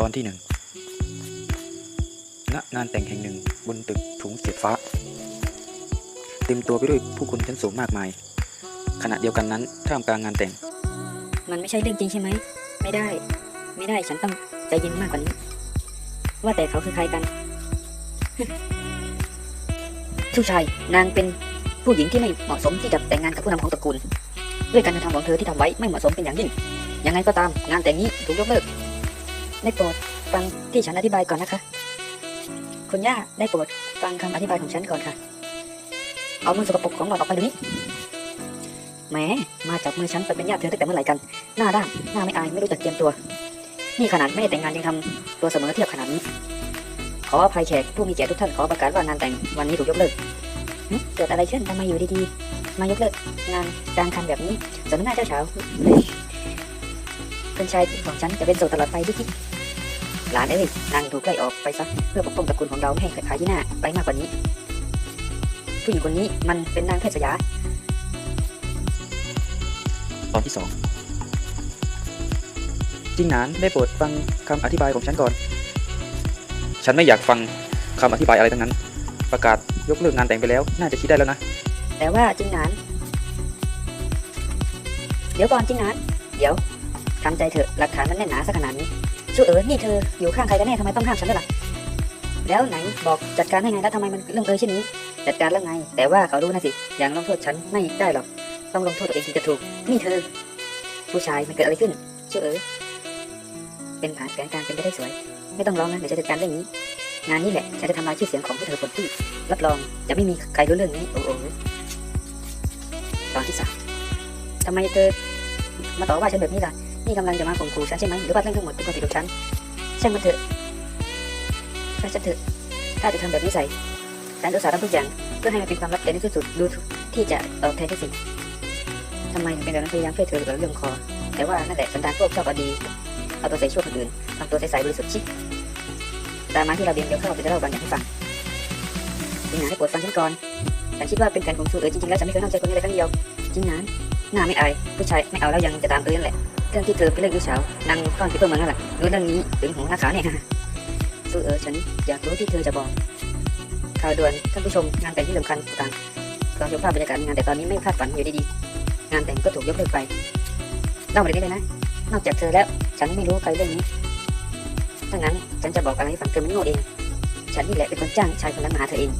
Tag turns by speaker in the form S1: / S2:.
S1: ตอนที่หนึ่งณงานแต่งแห่งหนึ่งบนตึกถุงเสียดฟ้า เต็มตัวไปด้วยผู้คนชั้นสูงมากมาย ขณะเดียวกันนั้นท่ามกลางงานแต่ง
S2: มันไม่ใช่เรื่องจริงใช่ไหม ไม่ได้ ไม่ได้ฉันต้องใจเย็นมากกว่านี้ ว่าแต่เขาคือใครกันผู้ชายนางเป็นผู้หญิงที่ไม่เหมาะสมที่จะแต่งงานกับผู้นำของตระกูล ด้วยการกระทำของเธอที่ทำไว้ไม่เหมาะสมเป็นอย่างยิ่งยังไงก็ตามงานแต่งนี้ถูกยกเลิก ได้โปรดฟังที่ฉันอธิบายก่อนนะคะ คุณย่าได้โปรดฟังคำอธิบายของฉันก่อนค่ะ เอามือสกปรกของหล่อนออกไปดี๋ยนี้แหมมาจับมือฉันไปเป็นญาติเธอตั้งแต่เมื่อไหร่กัน หน้าด้านหน้าไม่อายไม่รู้จักเตรียมตัว นี่ขนาดไม่ได้แต่งงานยังทำตัวเสมอเทียบขนาดนี้ ขออภัยแขกผู้มีเกียรติทุกท่านขอประกาศว่างานแต่งวันนี้ถูกยกเลิกเกิดอะไรขึ้นทำไมอยู่ดีๆ มายกเลิกงานกลางคันแบบนี้สมหน้าเจ้าเฉาเป็นชายของฉันจะเป็นโสดตลอดไปดิคิหลานเอ้ยนางถูกไล่ออกไปซะเพื่อปกป้องตระกูลของเราไม่ให้ขายที่หน้าไปมากกว่านี้ ผู้หญิงคนนี้มันเป็นนางแพทย์สยา
S1: ตอนที่สองจริงหนานได้โปรดฟังคำอธิบายของฉันก่อน ฉันไม่อยากฟังคำอธิบายอะไรทั้งนั้น ประกาศยกเลิกงานแต่งไปแล้ว น่าจะคิดได้แล้วนะ
S2: แต่ว่าจิงหนาน เดี๋ยวก่อนจิงหนาน เดี๋ยว ทำใจเถอะหลักฐานมันแน่นหนาสักขนาดนี้ชูเอ๋อนี่เธออยู่ข้างใครกันแน่ทำไมต้องข้ามฉันด้วยล่ะแล้วไหนบอกจัดการให้ไงแล้วทำไมมันเรื่องเออเช่นนี้ จัดการแล้วไง แต่ว่าเขารู้นะสิอย่างลงโทษฉันไม่ได้หรอก ต้องลงโทษตัวเองถึงจะถูกนี่เธอ ผู้ชายมันเกิดอะไรขึ้นชูเอ๋อเป็นผานแผนการเป็นไปได้สวย ไม่ต้องร้องนะเดี๋ยวจะจัดการเรื่องนี้ งานนี้แหละฉันจะทำลายชื่อเสียงของพวกเธอคนที่รับรองจะไม่มีใครรู้เรื่องนี้โอ้โหตอนที่สามทำไมเธอมาต่อว่าฉันแบบนี้ล่ะ นี่กำลังจะมาข่มขู่ฉันใช่ไหมหรือว่าเรื่องทั้งหมดเป็นความผิดของฉันช่างมันเถอะช่างฉันเถอะถ้าจะทำแบบนี้ใส่ฉันอุตส่าห์ทำทุกอย่างเพื่อให้มันเป็นความลับแก่ในที่สุดดูที่จะตอบแทนทุกสิ่งทำไมถึงเป็นแบบนั้นพยายามช่วยเธอกับเรื่องคอ แต่ว่านั่นแหละสันดานพวกชอบอดีเอาตัวใส่ชั่วคนอื่นทำตัวใสๆบริสุทธิ์ชิดตามมาที่เราเรียนเดี๋ยวเข้าจะเล่าบางอย่างให้ฟังจริงนะให้โปรดฟังฉันก่อนฉันคิดว่าเป็นแผนของชูเอ๋ยจริงๆแล้วฉันไม่เคยนอกใจคนนี้เลยครั้งเดียวจริงนั้นหน้าไม่อายผู้ชายไม่เอาแล้วยังจะตามเอ๋ยนั่นแหละ เรื่องที่เธอไปเลิกลูกสาวนางก้อนที่เพิ่มมานั่นแหละรู้เรื่องนี้ถึงหูหน้าขาวเนี่ยชูเอ๋ยฉันอยากรู้ที่เธอจะบอกข่าวด่วนท่านผู้ชมงานแต่งที่สำคัญต่างลองชมภาพบรรยากาศงานแต่ตอนนี้ไม่คาดฝันอยู่ดีๆงานแต่งก็ถูกยกเลิกไปเล่ามาเรื่อยๆเลยนะ นอกจากเธอแล้วฉันไม่รู้ใครเรื่องนี้ถ้างั้นฉันจะบอกอะไรให้ฟังเธอไม่โง่เอง ฉันนี่แหละเป็นคนจ้างชายคนนั้นมาหาเธอเอง